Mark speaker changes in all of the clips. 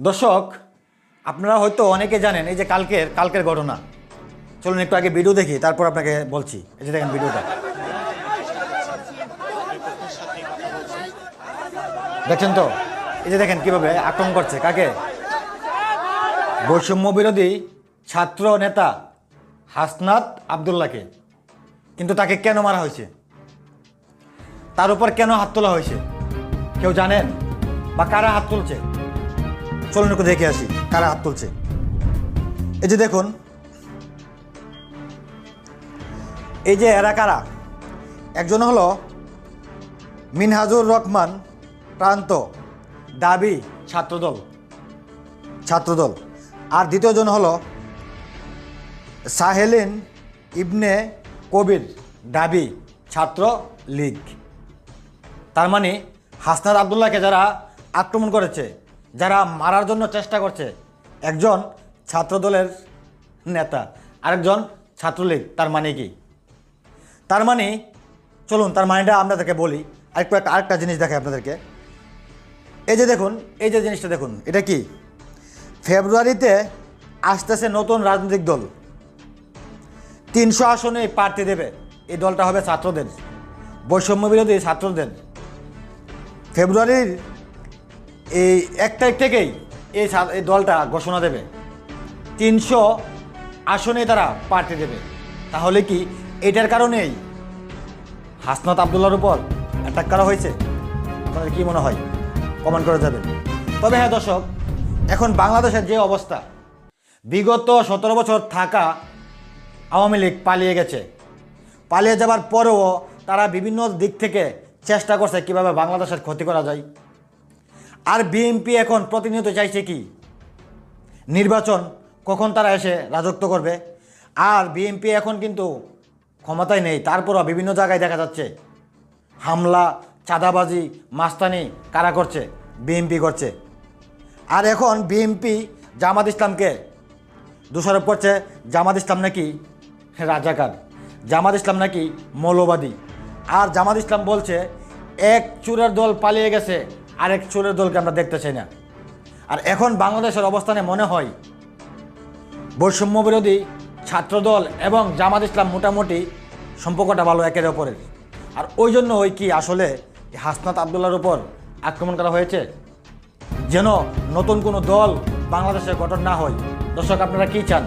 Speaker 1: দর্শক, আপনারা হয়তো অনেকে জানেন, এই যে কালকের কালকের ঘটনা। চলুন একটু আগে ভিডিও দেখি, তারপর আপনাকে বলছি। এই যে দেখেন ভিডিওটা দেখছেন তো? এই যে দেখেন কীভাবে আক্রমণ করছে, কাকে? বৈষম্য বিরোধী ছাত্র নেতা হাসনাত আবদুল্লাহকে। কিন্তু তাকে কেন মারা হয়েছে? তার উপর কেন হাত তোলা হয়েছে? কেউ জানেন? বা কারা হাত তুলছে? চলুন একটু দেখে আসি, কারা হাত তুলছে। এই যে দেখুন, এই যে এরা কারা? একজন হলো মিনহাজুর রহমান প্রান্ত দাবি ছাত্রদল ছাত্রদল। আর দ্বিতীয়জন হলো সাহেলিন ইবনে কবির দাবি ছাত্র লীগ তার মানে হাসনাত আবদুল্লাহকে যারা আক্রমণ করেছে যারা মারার জন্য চেষ্টা করছে, একজন ছাত্রদলের নেতা, আরেকজন ছাত্রলীগ, তার মানে কি? তার মানে চলুন, তার মানেটা আপনাদেরকে বলি। আরেকটু একটা আরেকটা জিনিস দেখাই আপনাদেরকে। এই যে দেখুন, এই যে জিনিসটা দেখুন, এটা কি? ফেব্রুয়ারিতে আসতেছে নতুন রাজনৈতিক দল। তিনশো আসনে প্রার্থী দেবে। এই দলটা হবে ছাত্রদের। বৈষম্য বিরোধী ছাত্রদের। ফেব্রুয়ারির এই এক তারিখ থেকেই এই দলটা ঘোষণা দেবে। তিনশো আসনে তারা পার্টি দেবে। তাহলে কি এটার কারণেই হাসনাত আবদুল্লার উপর অ্যাটাক করা হয়েছে? আপনাদের কি মনে হয়? কমেন্ট করে যাবেন তবে হ্যাঁ দর্শক, এখন বাংলাদেশের যে অবস্থা, বিগত সতেরো বছর থাকা আওয়ামী লীগ পালিয়ে গেছে। পালিয়ে যাবার পরেও তারা বিভিন্ন দিক থেকে চেষ্টা করছে কীভাবে বাংলাদেশের ক্ষতি করা যায়। আর বিএনপি এখন প্রতিনিয়ত চাইছে কি? নির্বাচন কখন তারা এসে রাজত্ব করবে? আর বিএনপি এখন কিন্তু ক্ষমতায় নেই, তারপরও বিভিন্ন জায়গায় দেখা যাচ্ছে হামলা, চাঁদাবাজি, মাস্তানি কারা করছে? বিএনপি করছে। আর এখন বিএনপি জামাত ইসলামকে দোষারোপ করছে। জামাত ইসলাম নাকি রাজাকার, জামাত ইসলাম নাকি মৌলবাদী। আর জামাত ইসলাম বলছে, এক চুরের দল পালিয়ে গেছে আরেক চোরের দলকে আমরা দেখতে চাই না। আর এখন বাংলাদেশের অবস্থানে মনে হয় বৈষম্য বিরোধী ছাত্রদল এবং জামাত ইসলাম মোটামুটি সম্পর্কটা ভালো একের ওপরের আর ওই জন্য ওই কি আসলে হাসনাত আবদুল্লার উপর আক্রমণ করা হয়েছে? যেন নতুন কোনো দল বাংলাদেশে গঠন না হয়। দর্শক, আপনারা কি চান?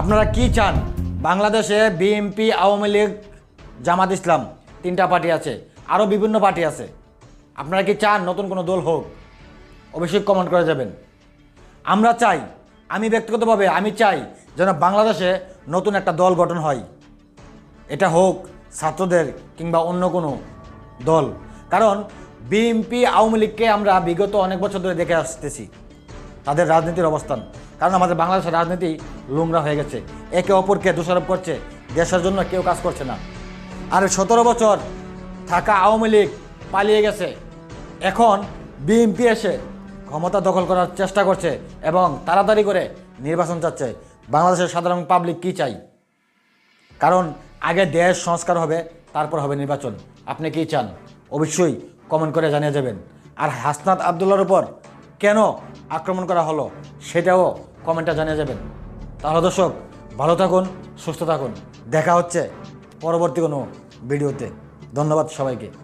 Speaker 1: আপনারা কি চান? বাংলাদেশে বিএনপি, আওয়ামী লীগ, জামাত ইসলাম তিনটা পার্টি আছে, আরও বিভিন্ন পার্টি আছে। আপনারা কি চান নতুন কোনো দল হোক? অবশ্যই কমেন্ট করে যাবেন। আমরা চাই, আমি ব্যক্তিগতভাবে আমি চাই যেন বাংলাদেশে নতুন একটা দল গঠন হয়। এটা হোক ছাত্রদের কিংবা অন্য কোনো দল। কারণ বিএনপি, আওয়ামী লীগকে আমরা বিগত অনেক বছর ধরে দেখে আসতেছি, তাদের রাজনীতির অবস্থান। কারণ আমাদের বাংলাদেশের রাজনীতি লুংরা হয়ে গেছে। একে অপরকে দোষারোপ করছে, দেশের জন্য কেউ কাজ করছে না। আর সতেরো বছর থাকা আওয়ামী লীগ পালিয়ে গেছে এখন বিএনপি এসে ক্ষমতা দখল করার চেষ্টা করছে এবং তাড়াতাড়ি করে নির্বাচন চাচ্ছে। বাংলাদেশের সাধারণ পাবলিক কি চাই? কারণ আগে দেশ সংস্কার হবে, তারপর হবে নির্বাচন। আপনি কি চান? অবশ্যই কমেন্ট করে জানিয়ে যাবেন। আর হাসনাত আবদুল্লার উপর কেন আক্রমণ করা হলো, সেটাও কমেন্টে জানিয়ে যাবেন। তাহলে দর্শক, ভালো থাকুন, সুস্থ থাকুন। দেখা হচ্ছে পরবর্তী কোনো ভিডিওতে। ধন্যবাদ সবাইকে।